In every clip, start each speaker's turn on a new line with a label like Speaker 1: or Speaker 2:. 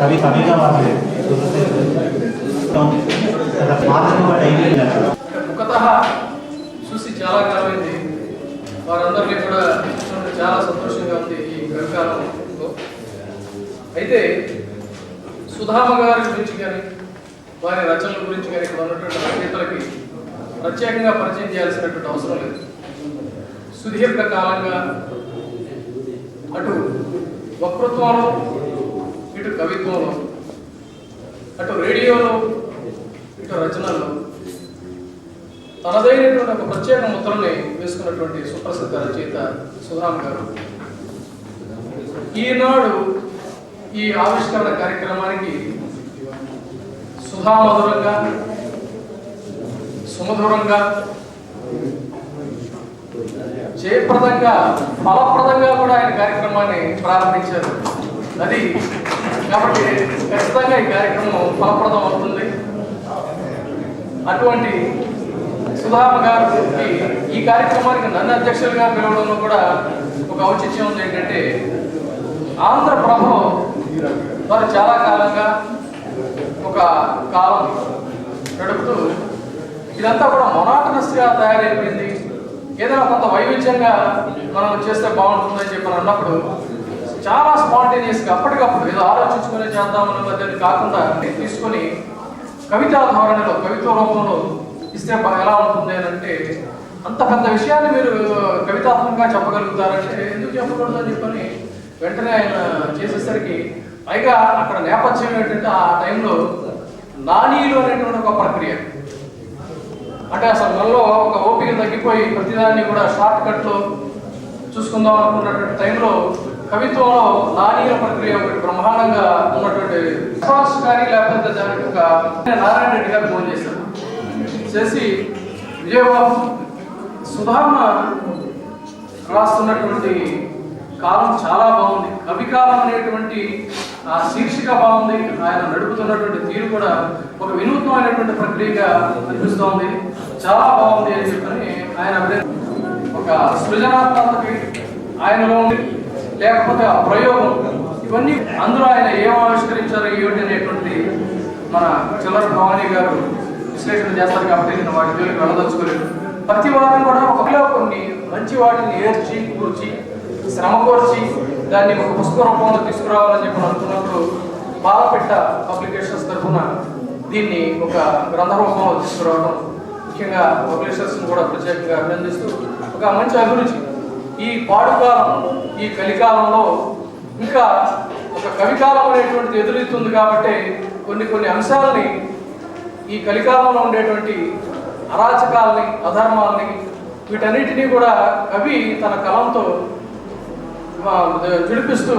Speaker 1: కవి
Speaker 2: ముఖత చూసి చాలా కాలమైంది. వారందరికీ కూడా చాలా సంతోషంగా ఉంది ఈ గడికాలంలో అయితే సుధామ గారి గురించి కానీ వారి రచనల గురించి కానీ ఇక్కడ ఉన్నటువంటి రచయితలకి ప్రత్యేకంగా పరిచయం చేయాల్సినటువంటి అవసరం లేదు. సుదీర్ఘ కాలంగా అటు వక్తృత్వంలో ఇటు కవిత్వంలో అటు రేడియోలో ఇటు రచనలో తనదైనటువంటి ఒక ప్రత్యేక ముద్రని వేసుకున్నటువంటి సుప్రసిద్ధ రచయిత సుధామ్ గారు. ఈనాడు ఈ ఆవిష్కరణ కార్యక్రమానికి సుధామధురంగా సుమధురంగా జయప్రదంగా ఫలప్రదంగా కూడా ఆయన కార్యక్రమాన్ని ప్రారంభించారు. అది కాబట్టి ఖచ్చితంగా ఈ కార్యక్రమం ఫలప్రదం అవుతుంది. అటువంటి సుధామ గారికి ఈ కార్యక్రమానికి నన్ను అధ్యక్షులుగా పిలవడంలో కూడా ఒక ఔచిత్యం ఉంది ఏంటంటే ఆంధ్రప్రభలో వారు చాలా కాలంగా ఒక కాలం గడుపుతూ ఇదంతా కూడా మొనాటనస్గా తయారైపోయింది. ఏదైనా కొంత వైవిధ్యంగా మనం చేస్తే బాగుంటుందని చెప్పి అన్నప్పుడు చాలా స్పాంటేనియస్గా అప్పటికప్పుడు ఏదో ఆలోచించుకునే చేద్దామన్న దాన్ని కాకుండా తీసుకొని కవితా ధోరణిలో కవిత్వ రూపంలో ఇస్తే ఎలా ఉంటుంది అని అంటే అంత పెద్ద విషయాన్ని మీరు కవితాత్మకంగా చెప్పగలుగుతారంటే ఎందుకు చెప్పకూడదు అని చెప్పని వెంటనే ఆయన చేసేసరికి పైగా అక్కడ నేపథ్యం ఏంటంటే ఆ టైంలో నానీలు అనేటువంటి ఒక ప్రక్రియ. అంటే అసలు మనలో ఒక ఓపిక తగ్గిపోయి ప్రతిదాన్ని కూడా షార్ట్ కట్లో చూసుకుందాం అనుకున్నటువంటి టైంలో కవిత్వంలో నాణ్య ప్రక్రియ ఒకటి బ్రహ్మాండంగా ఉన్నటువంటి రెస్పాన్స్ కానీ లేకపోతే దానికి ఒక నారాయణ రెడ్డి గారు ఫోన్ చేశారు. చేసి విజయబాబు సుధామ రాస్తున్నటువంటి కాలం చాలా బాగుంది. కవి కాలం అనేటువంటి ఆ శీర్షిక బాగుంది. ఆయన నడుపుతున్నటువంటి తీరు కూడా ఒక వినూత్నమైనటువంటి ప్రక్రియగా అనిపిస్తోంది చాలా బాగుంది అని చెప్పని ఆయన ఒక సృజనాత్మకతకి ఆయనలో ఉంది. లేకపోతే ఆ ప్రయోగం ఇవన్నీ అందులో ఆయన ఏం ఆవిష్కరించారు ఏమిటి అనేటువంటి మన చిల్లర భవానీ గారు విశ్లేషణ చేస్తారు కాబట్టి నేను వాటి జోలికి వెళ్ళదలుచుకోలేదు. ప్రతి వారం కూడా ఒకలో కొన్ని మంచి వాటిని ఏర్చి కూర్చి శ్రమ కోర్చి దాన్ని ఒక పుస్తక రూపంలో తీసుకురావాలని చెప్పి అనుకున్నప్పుడు బాలపెట్ట పబ్లికేషన్స్ తరఫున దీన్ని ఒక గ్రంథ రూపంలో తీసుకురావడం ముఖ్యంగా పబ్లిషర్స్ కూడా ప్రత్యేకంగా అభినందిస్తూ ఒక మంచి అభిరుచి ఈ పాడుకాలం ఈ కలికాలంలో ఇంకా ఒక కవికాలం అనేటువంటిది ఎదురుతుంది కాబట్టి కొన్ని కొన్ని అంశాలని ఈ కలికాలంలో ఉండేటువంటి అరాచకాలని అధర్మాలని వీటన్నిటినీ కూడా కవి తన కలంతో ఆ, విడిపిస్తూ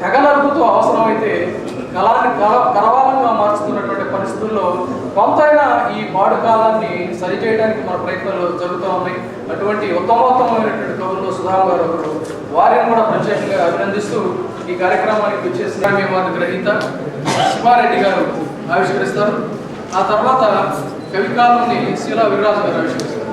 Speaker 2: తెగ నరుకుతూ అవసరమైతే కళాన్ని కల కరవాలంగా మార్చుకున్నటువంటి పరిస్థితుల్లో కొంతైనా ఈ పాడుకాలాన్ని సరిచేయడానికి మన ప్రయత్నాలు జరుగుతూ ఉన్నాయి. అటువంటి ఉత్తమోత్తమైనటువంటి కవుల్లో సుధాం గారు ఒకరు వారిని కూడా ప్రత్యేకంగా అభినందిస్తూ ఈ కార్యక్రమానికి వచ్చేసిన అవార్డు గ్రహీత శివారెడ్డి గారు ఆవిష్కరిస్తారు. ఆ తర్వాత కవికాలంని శీలా వీర్రాజు గారు ఆవిష్కరిస్తారు.